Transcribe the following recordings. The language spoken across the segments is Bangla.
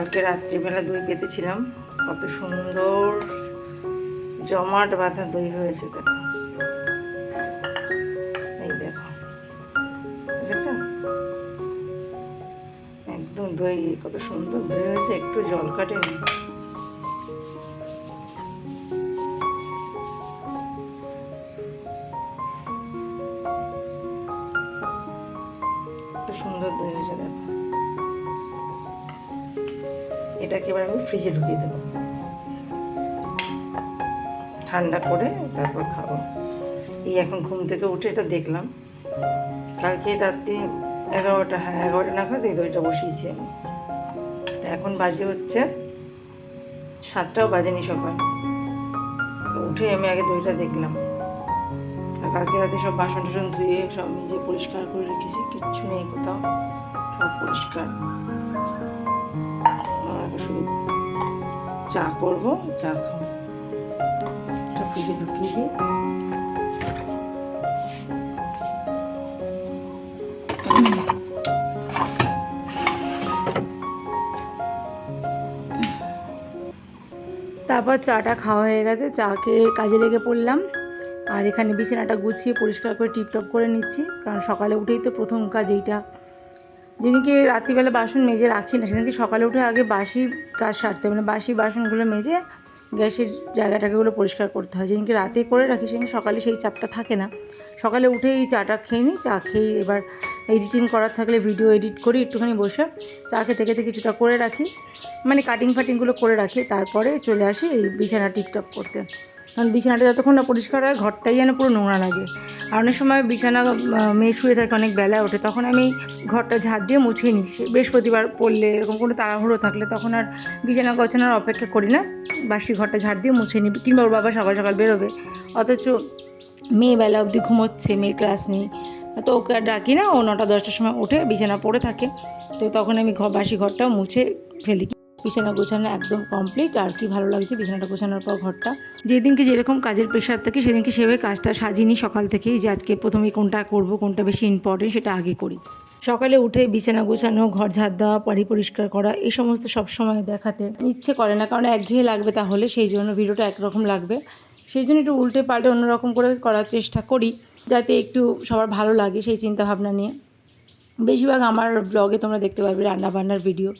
কালকে রাত্রিবেলা দই পেতেছিলাম। কত সুন্দর জমাট বাঁধা দই হয়েছে দেখো। এই দেখো। দেখেছ? একদম দই, কত সুন্দর দই হয়েছে, একটু জল কাটেনি। ফ্রিজে ঢুকিয়ে দেবো। ঠান্ডা করে তারপর খাব। এই এখন ঘুম থেকে উঠে এটা দেখলাম। কালকে রাত্রি এগারোটা হ্যাঁ এগারোটা নাগাদ এই দইটা বসিয়েছি আমি। এখন বাজে হচ্ছে সাতটাও বাজেনি সকাল। উঠে আমি আগে দইটা দেখলাম। আর কালকে রাতে সব বাসন টাসন ধুয়ে সব নিজে পরিষ্কার করে রেখেছি, কিচ্ছু নেই কোথাও, সব পরিষ্কার। শুধু চা করব, চা খাব। ঢুকিয়ে দিই। তারপর চাটা খাওয়া হয়ে গেছে, চা খেয়ে কাজে লেগে পড়লাম। আর এখানে বিছানাটা গুছিয়ে পরিষ্কার করে টিপটপ করে নিচ্ছি, কারণ সকালে উঠেই তো প্রথম কাজ এইটা। যেদিনকে রাত্রিবেলা বাসন মেজে রাখি না, সেদিনকে সকালে উঠে আগে বাসি কাজ সারতে মানে বাসি বাসনগুলো মেজে গ্যাসের জায়গাটাকেগুলো পরিষ্কার করতে হয়। যেদিনকে রাতে করে রাখি সেদিন সকালে সেই চাপটা থাকে না। সকালে উঠেই চাটা খেয়ে নিই, চা খেয়ে এবার এডিটিং করার থাকলে ভিডিও এডিট করি একটুখানি বসে। চা খেতে খেতে কিছুটা করে রাখি। মানে কাটিং ফাটিংগুলো করে রাখি। তারপরে চলে আসি এই বিছানা টিপটপ করতে। কারণ বিছানাটা যতক্ষণ না পরিষ্কার হয়, ঘরটাই যেন পুরো নোংরা লাগে। আর অনেক সময় বিছানা মেয়ে শুয়ে থাকে, অনেক বেলা ওঠে, তখন আমি ঘরটা ঝাড় দিয়ে মুছে নিই। বৃহস্পতিবার পড়লে এরকম কোনো তাড়াহুড়ো থাকলে তখন আর বিছানা গোছানোর অপেক্ষা করি না। বাসি ঘরটা ঝাড় দিয়ে মুছে নিই, কিংবা ওর বাবা সকাল সকাল বেরোবে। অথচ মেয়ে বেলা অবধি ঘুমোচ্ছে, মেয়ের ক্লাস নেই। তো ওকে আর ডাকি না, ও নটা, দশটার সময় উঠে বিছানা পড়ে থাকে। তো তখন আমি বাসি ঘরটা মুছে ফেলি। বিছানা গোছানো একদম কমপ্লিট আর কি ভালো লাগছে বিছানাটা গোছানোর পর ঘরটা। যেদিনকে যেরকম কাজের প্রেশার থাকে, সেদিনকে সেভাবে কাজটা সাজিয়ে নিই সকাল থেকেই যে আজকে প্রথমে কোনটা করব, কোনটা বেশি ইম্পর্টেন্ট সেটা আগে করি। সকালে উঠে বিছানা গোছানো, ঘর ঝাড় দেওয়া, বাড়ি পরিষ্কার করা, এই সমস্ত সব সময় দেখাতে ইচ্ছে করে না। কারণ একঘেয়ে লাগবে তাহলে, সেই জন্য ভিডিওটা একরকম লাগবে। সেই জন্য একটু উল্টে পাল্টে অন্যরকম করে করার চেষ্টা করি, যাতে একটু সবার ভালো লাগে সেই চিন্তা ভাবনা নিয়ে। বেশিরভাগ আমার ব্লগে তোমরা দেখতে পারবে রান্না বান্নার ভিডিও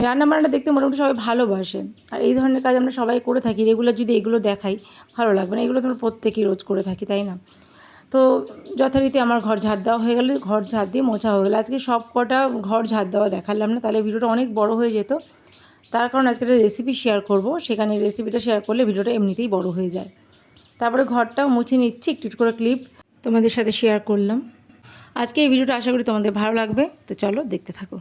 রান্না বান্নাটা দেখতে মোটামুটি সবাই ভালোবাসে। আর এই ধরনের কাজ আমরা সবাই করে থাকি। রেগুলার যদি এগুলো দেখাই, ভালো লাগবে না। এগুলো তোমরা প্রত্যেকেই রোজ করে থাকি, তাই না? তো যথারীতি আমার ঘর ঝাড় দেওয়া হয়ে গেলে, ঘর ঝাড় দিয়ে মোছা হয়ে গেলো। আজকে সব কটা ঘর ঝাড় দেওয়া দেখালাম না, তাহলে ভিডিওটা অনেক বড় হয়ে যেত। তার কারণ আজকে একটা রেসিপি শেয়ার করব। সেখানে রেসিপিটা শেয়ার করলে ভিডিওটা এমনিতেই বড় হয়ে যায়। তারপরে ঘরটাও মুছে নিচ্ছি, একটু করে ক্লিপ তোমাদের সাথে শেয়ার করলাম। আজকে এই ভিডিওটা আশা করি তোমাদের ভালো লাগবে। তো চলো দেখতে থাকো।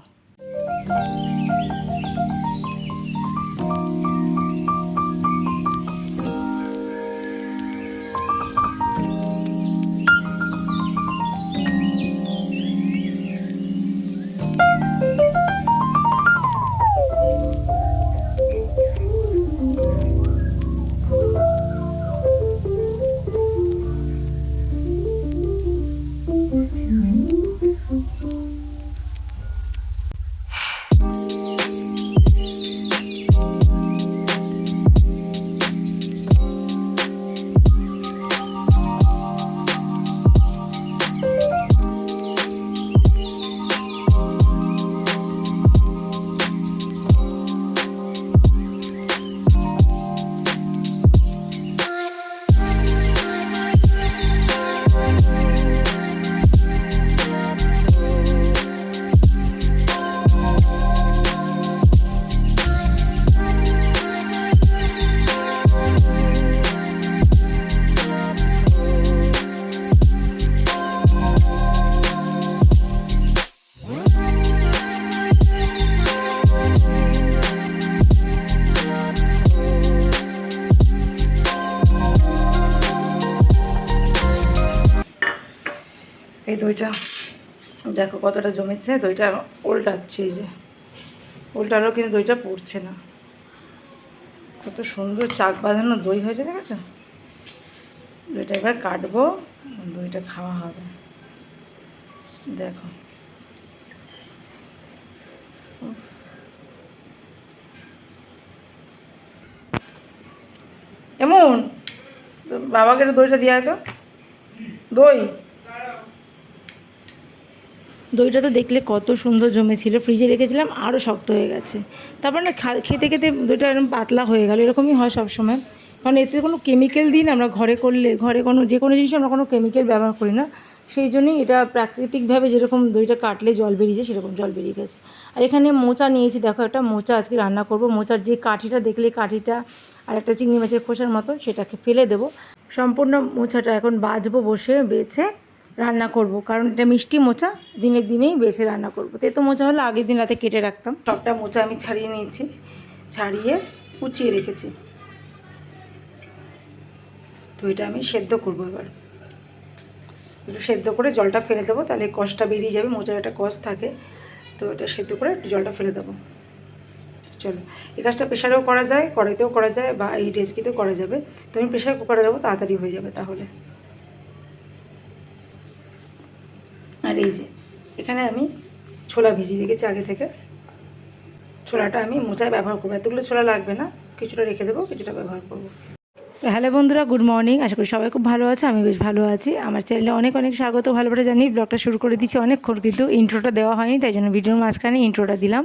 এই দইটা, দেখো কতটা জমেছে, দইটা উল্টাচ্ছে এই যে। উল্টারও কিন্তু দইটা পড়ছে না। কত সুন্দর চাক বাঁধানো দই হয়েছে, দেখেছ? দইটা এবার কাটবো, দইটা খাওয়া হবে। দেখো। এমন? বাবাকে দইটা দিয়ে তো। দই? দইটা তো দেখলে কত সুন্দর জমেছিল। ফ্রিজে রেখেছিলাম আরও শক্ত হয়ে গেছে। তারপর না খেতে খেতে দইটা এরকম পাতলা হয়ে গেল, এরকমই হয় সবসময়। কারণ এতে কোনো কেমিক্যাল দিই না আমরা ঘরে করলে, ঘরে কোনো যে কোনো জিনিস আমরা কোনো কেমিক্যাল ব্যবহার করি না। সেই জন্যই এটা প্রাকৃতিকভাবে যেরকম দইটা কাটলে জল বেরিয়ে যায় সেরকম জল বেরিয়ে গেছে। আর এখানে মোচা নিয়েছি, দেখো একটা মোচা আজকে রান্না করব। মোচার যে কাঠিটা, দেখলে কাঠিটা আর একটা চিংড়ি মাছের খোসার মতন সেটাকে ফেলে দেবো। সম্পূর্ণ মোচাটা এখন বাজবো বসে, বেছে। রান্না করব। কারণ এটা মিষ্টি মোচা দিনের দিনেই বেছে রান্না করব। তেতো মোচা হলে আগের দিন রাতে কেটে রাখতাম। সবটা মোচা আমি ছাড়িয়ে নিয়েছি, ছাড়িয়ে কুচিয়ে রেখেছি। তো এটা আমি সেদ্ধ করব এবার। একটু সেদ্ধ করে জলটা ফেলে দেবো, তাহলে কষটা বেরিয়ে যাবে, মোচার একটা কষ থাকে। তো এটা সেদ্ধ করে একটু জলটা ফেলে দেবো। চলো, এই কাজটা প্রেশারেও করা যায়, কড়াইতেও করা যায়, বা এই ডেস্কিতেও করা যাবে। তো আমি প্রেশার কুকারে দেবো, তাড়াতাড়ি হয়ে যাবে তাহলে। আর এই যে, এখানে আমি ছোলা ভিজিয়ে রেখেছি আগে থেকে। ছোলাটা আমি মোচায় ব্যবহার করব। এতগুলো ছোলা লাগবে না, কিছুটা রেখে দেবো, কিছুটা ব্যবহার করব। হ্যালো বন্ধুরা, গুড মর্নিং। আশা করি সবাই খুব ভালো আছে, আমি বেশ ভালো আছি। আমার চ্যানেলে অনেক অনেক স্বাগত। ভালো করে জানি, ব্লগটা শুরু করে দিচ্ছি অনেকক্ষণ, কিন্তু ইন্ট্রোটা দেওয়া হয়নি, তাই জন্য ভিডিওর মাঝখানে ইন্ট্রোটা দিলাম।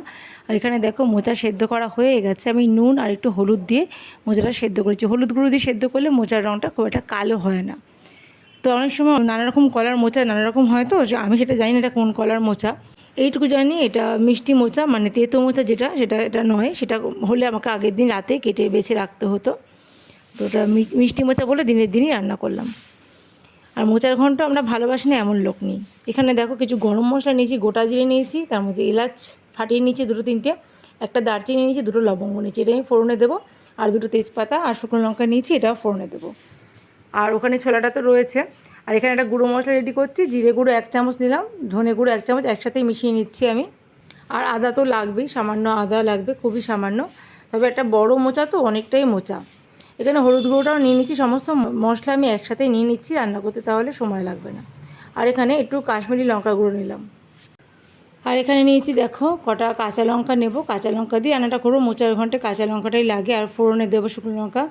আর এখানে দেখো, মোচা সেদ্ধ করা হয়ে গেছে। আমি নুন আর একটু হলুদ দিয়ে মোচাটা সেদ্ধ করেছি। হলুদ গুঁড়ো দিয়ে সেদ্ধ করলে মোচার রঙটা খুব একটা কালো হয় না। তো অনেক সময় নানা রকম কলার মোচা নানা রকম হয় তো আমি সেটা জানি না এটা কোন কলার মোচা। এইটুকু জানি এটা মিষ্টি মোচা মানে তেতো মোচা যেটা, সেটা এটা নয়, সেটা হলে আমাকে আগের দিন রাতে কেটে বেছে রাখতে হতো। তো ওটা মিষ্টি মোচা বলে দিনের দিনই রান্না করলাম। আর মোচার ঘন্ট আমরা ভালোবাসি না এমন লোক নেই। এখানে দেখো কিছু গরম মশলা নিয়েছি, গোটা জিরে নিয়েছি, তার মধ্যে এলাচ ফাটিয়ে নিয়েছি, দুটো তিনটে, একটা দারচিনি নিয়েছি, দুটো লবঙ্গ নিয়েছি, এটা আমি ফোড়নে দেবো। আর দুটো তেজপাতা আর শুকনো লঙ্কা নিয়েছি, এটাও ফোড়নে দেবো। আর ওখানে ছোলাটা তো রয়েছে। আর এখানে একটা গুঁড়ো মশলা রেডি করছি, জিরে গুঁড়ো এক চামচ নিলাম, ধনে গুঁড়ো এক চামচ, একসাথেই মিশিয়ে নিচ্ছি আমি। আর আদা তো লাগবেই, সামান্য আদা লাগবে, খুবই সামান্য। তবে একটা বড় মোচা তো, অনেকটাই মোচা। এখানে হলুদ গুঁড়োটাও নিয়ে নিচ্ছি, সমস্ত মশলা আমি একসাথে নিয়ে নিচ্ছি, রান্না করতে তাহলে সময় লাগবে না। আর এখানে একটু কাশ্মীরি লঙ্কা গুঁড়ো নিলাম। আর এখানে নিয়েছি দেখো কটা কাঁচা লঙ্কা নেব। কাঁচা লঙ্কা দিয়ে রান্নাটা করব। মোচার ঘন্টে কাঁচা লঙ্কাটাই লাগে আর ফোড়নে দেবো শুকনো লঙ্কা।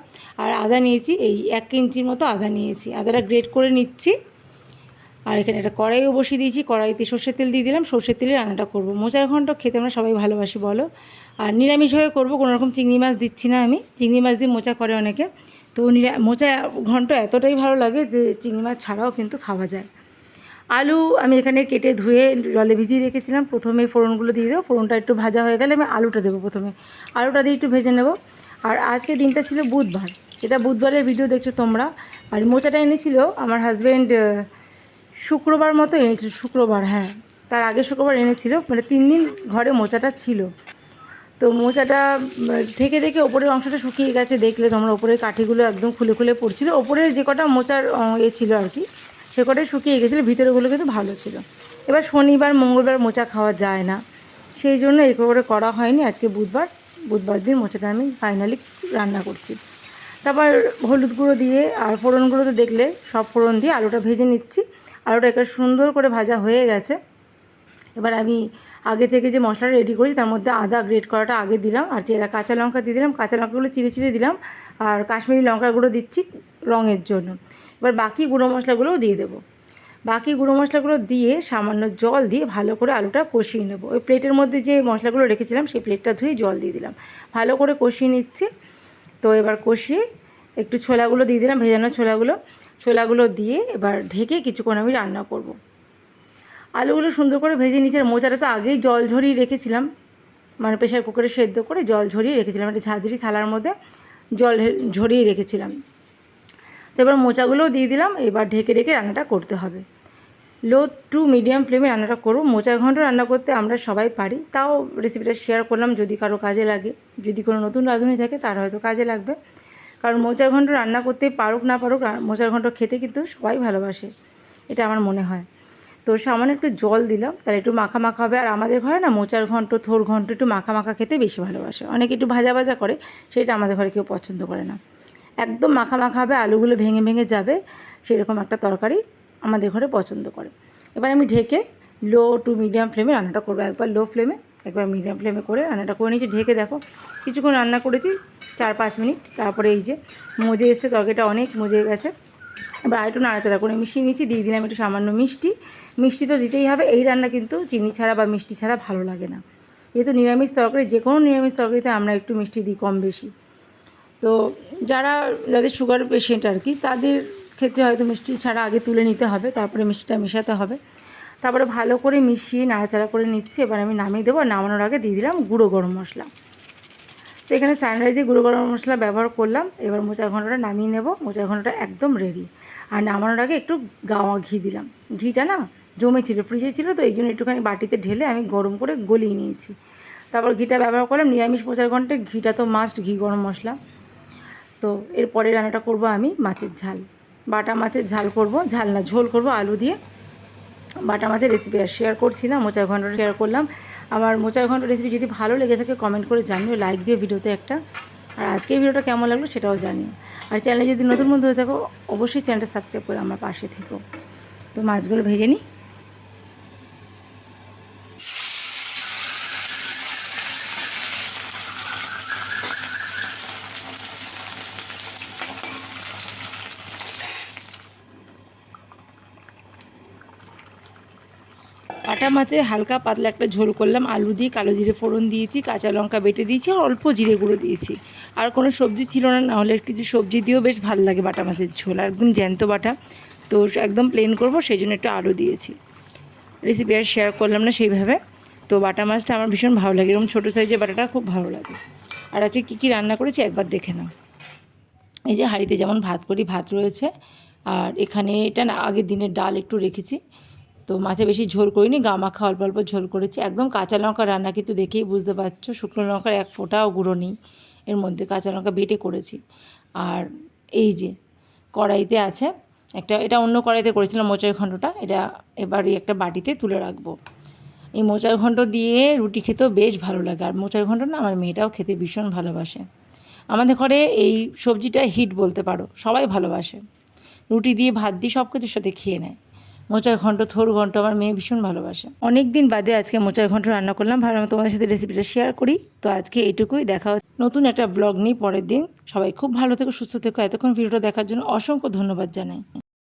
আর আদা নিয়েছি, এই এক ইঞ্চির মতো আদা নিয়েছি। আদাটা গ্রেট করে নিচ্ছি। আর এখানে একটা কড়াইও বসিয়ে দিয়েছি। কড়াইতে সর্ষের তেল দিয়ে দিলাম। সর্ষের তেলে রান্নাটা করব। মোচার ঘন্ট খেতে আমরা সবাই ভালোবাসি, বলো। আর নিরামিষভাবে করব, কোনো রকম চিংড়ি মাছ দিচ্ছি না আমি। চিংড়ি মাছ দিয়ে মোচা করে অনেকে। তো নিরা, মোচা ঘন্ট এতটাই ভালো লাগে যে চিংড়ি মাছ ছাড়াও কিন্তু খাওয়া যায়। আলু আমি এখানে কেটে ধুয়ে জলে ভিজিয়ে রেখেছিলাম। প্রথমে ফোড়নগুলো দিয়ে দেবো। ফোড়নটা একটু ভাজা হয়ে গেলে আমি আলুটা দেবো প্রথমে। আলুটা দিয়ে একটু ভেজে নেব। আর আজকে দিনটা ছিল বুধবার। এটা বুধবারের ভিডিও দেখছ তোমরা। আর মোচাটা এনেছিল আমার হাজব্যান্ড শুক্রবার মতো এনেছিল। শুক্রবার হ্যাঁ। তার আগে শুক্রবার এনেছিল। মানে তিন দিন ঘরে মোচাটা ছিল। তো মোচাটা থেকে দেখে ওপরের অংশটা শুকিয়ে গেছে। দেখলে তোমরা ওপরের কাঠিগুলো একদম খুলে খুলে পড়ছিল। ওপরের যে কটা মোচার এ ছিল আর কি। সে কটাই শুকিয়ে গেছিল, ভিতরেগুলো কিন্তু ভালো ছিল। এবার শনিবার, মঙ্গলবার মোচা খাওয়া যায় না। সেই জন্য এই করে করা হয়নি। আজকে বুধবার বুধবার দিন মোচাটা আমি ফাইনালি রান্না করছি। তারপর হলুদ গুঁড়ো দিয়ে, আর ফোড়নগুলো তো দেখলে, সব ফোড়ন দিয়ে আলুটা ভেজে নিচ্ছি। আলুটা একটা সুন্দর করে ভাজা হয়ে গেছে। এবার আমি আগে থেকে যে মশলাটা রেডি করেছি, তার মধ্যে আদা গ্রেট করাটা আগে দিলাম, আর চেরা কাঁচা লঙ্কা দিয়ে দিলাম। কাঁচা লঙ্কাগুলো চিড়ে চিড়ে দিলাম, আর কাশ্মীরি লঙ্কা গুঁড়ো দিচ্ছি রঙের জন্য। এবার বাকি গুঁড়ো মশলাগুলোও দিয়ে দেবো। বাকি গুঁড়ো মশলাগুলো দিয়ে সামান্য জল দিয়ে ভালো করে আলুটা কষিয়ে নেব। ওই প্লেটের মধ্যে যে মশলাগুলো রেখেছিলাম, সেই প্লেটটা ধুয়ে জল দিয়ে দিলাম। ভালো করে কষিয়ে নিচ্ছি। তো এবার কষিয়ে একটু ছোলাগুলো দিয়ে দিলাম, ভেজানো ছোলাগুলো। ছোলাগুলো দিয়ে এবার ঢেকে কিছুক্ষণ আমি রান্না করব। আলুগুলো সুন্দর করে ভেজে নিচের মোচাটা তো আগেই জল ঝরিয়ে রেখেছিলাম। মানে প্রেশার কুকারে সেদ্ধ করে জল ঝরিয়ে রেখেছিলাম। একটা ঝাঁঝরি থালার মধ্যে জল ঝরিয়ে রেখেছিলাম। তো এবার মোচাগুলোও দিয়ে দিলাম, এবার ঢেকে ঢেকে রান্নাটা করতে হবে। লো টু মিডিয়াম ফ্লেমে রান্নাটা করব। মোচার ঘন্ট রান্না করতে আমরা সবাই পারি, তাও রেসিপিটা শেয়ার করলাম যদি কারও কাজে লাগে। যদি কোনো নতুন রাঁধুনি থাকে, তার হয়তো কাজে লাগবে। কারণ মোচার ঘন্ট রান্না করতে পারুক না পারুক মোচার ঘন্ট খেতে কিন্তু সবাই ভালোবাসে, এটা আমার মনে হয়। তো সামান্য একটু জল দিলাম, তাহলে একটু মাখা মাখা হবে। আর আমাদের ঘরে না মোচার ঘন্ট, থোর ঘন্ট একটু মাখা মাখা খেতে বেশি ভালোবাসে। অনেকে একটু ভাজা ভাজা করে, সেটা আমাদের ঘরে কেউ পছন্দ করে না। একদম মাখা মাখা হবে, আলুগুলো ভেঙে ভেঙে যাবে, সেরকম একটা তরকারি আমাদের ঘরে পছন্দ করে। এবার আমি ঢেকে লো টু মিডিয়াম ফ্লেমে রান্নাটা করব। একবার লো ফ্লেমে একবার মিডিয়াম ফ্লেমে করে রান্নাটা করে নিয়েছি। ঢেকে দেখো, কিছুক্ষণ রান্না করেছি চার পাঁচ মিনিট। তারপরে এই যে মজে এসছে, তরকারিটা অনেক মজে গেছে। এবার আরেকটু নাড়াচাড়া করে মিশিয়ে নিয়েছি। দিয়ে দিলাম একটু সামান্য মিষ্টি। মিষ্টি তো দিতেই হবে। এই রান্না কিন্তু চিনি ছাড়া বা মিষ্টি ছাড়া ভালো লাগে না। যেহেতু নিরামিষ তরকারি যে কোনো নিরামিষ তরকারিতে আমরা একটু মিষ্টি দিই কম বেশি। তো যারা, যাদের সুগার পেশেন্ট আর কি তাদের ক্ষেত্রে হয়তো মিষ্টি ছাড়া আগে তুলে নিতে হবে, তারপরে মিষ্টিটা মেশাতে হবে। তারপরে ভালো করে মিশিয়ে নাড়াচাড়া করে নিচ্ছি, এবার আমি নামিয়ে দেবো নামানোর আগে দিয়ে দিলাম গুঁড়ো গরম মশলা। তো এখানে সানরাইজে গুঁড়ো গরম মশলা ব্যবহার করলাম, এবার মোচার ঘন্টটা নামিয়ে নেব, মোচার ঘন্টটা একদম রেডি আর নামানোর আগে একটু গাওয়া ঘি দিলাম। ঘিটা না জমে ছিল ফ্রিজে ছিল, তো এই জন্য একটুখানি বাটিতে ঢেলে আমি গরম করে গলিয়ে নিয়েছি। তারপর ঘিটা ব্যবহার করলাম, নিরামিষ মোচার ঘন্টে ঘিটা তো মাস্ট ঘি গরম মশলা। তো এরপরে রান্নাটা করব আমি মাছের ঝাল। বাটা মাছের ঝাল করব, ঝাল না, ঝোল করব আলু দিয়ে। বাটা মাছের রেসিপি আর শেয়ার করছি না, মোচার ঘন্টটা শেয়ার করলাম। আমার মোচার ঘন্ট রেসিপি যদি ভালো লেগে থাকে কমেন্ট করে জানিও লাইক দিয়ে ভিডিওতে একটা। আর আজকের ভিডিওটা কেমন লাগল সেটাও জানিও। আর চ্যানেলে যদি নতুন বন্ধু হয়ে থাকো, অবশ্যই চ্যানেলটা সাবস্ক্রাইব করে আমার পাশে থেকো। তো মাছগুলো ভেজে নিই। কাটা মাছে হালকা পাতলা একটা ঝোল করলাম, আলু দিয়ে কালো জিরে ফোড়ন দিয়েছি, কাঁচা লঙ্কা বেটে দিয়েছি, আর অল্প জিরে গুঁড়ো দিয়েছি। আর কোনো সবজি ছিল না না হলে কিছু সবজি দিয়েও বেশ ভালো লাগে বাটা মাছের ঝোল, আর একদম জ্যান্ত বাটা। তো একদম প্লেন করব, সেই জন্য একটু আলু দিয়েছি। রেসিপি আর শেয়ার করলাম না সেইভাবে। তো বাটা মাছটা আমার ভীষণ ভালো লাগে, এরকম ছোটো সাইজের বাটাটা খুব ভালো লাগে। আর আজকে কী কী রান্না করেছি একবার দেখে নাও। এই যে হাঁড়িতে যেমন ভাত করি, ভাত রয়েছে। আর এখানে এটা না, আগের দিনের ডাল একটু রেখেছি। তো মাছে বেশি ঝোল করিনি, গা মাখা অল্প অল্প ঝোল করেছি। একদম কাঁচা লঙ্কা রান্না কিন্তু দেখেই বুঝতে পারছ, শুকনো লঙ্কার এক ফোঁটাও গুঁড়ো নেই। এর মধ্যে কাঁচা লঙ্কা বেটে করেছি। আর এই যে কড়াইতে আছে একটা, এটা অন্য কড়াইতে করেছিলাম মোচাই খণ্ডটা এটা এবারই একটা বাটিতে তুলে রাখব। এই মোচার ঘণ্ট দিয়ে রুটি খেতেও বেশ ভালো লাগে। আর মোচার ঘণ্ট না আমার মেয়েটাও খেতে ভীষণ ভালোবাসে। আমাদের ঘরে এই সবজিটা হিট বলতে পারো, সবাই ভালোবাসে। রুটি দিয়ে ভাত দিয়ে সব কিছুর সাথে খেয়ে নেয়। মোচার ঘন্ট, থোর ঘন্ট আমার মেয়ে ভীষণ ভালোবাসে। অনেক দিন বাদে আজকে মোচার ঘন্ট রান্না করলাম। ভালো, আমি তোমাদের সাথে রেসিপিটা শেয়ার করি। তো আজকে এটুকুই দেখা নতুন একটা ব্লগ নিই পরের দিন। সবাই খুব ভালো থেকো, সুস্থ থেকো। এতক্ষণ ভিডিওটা দেখার জন্য অসংখ্য ধন্যবাদ জানাই।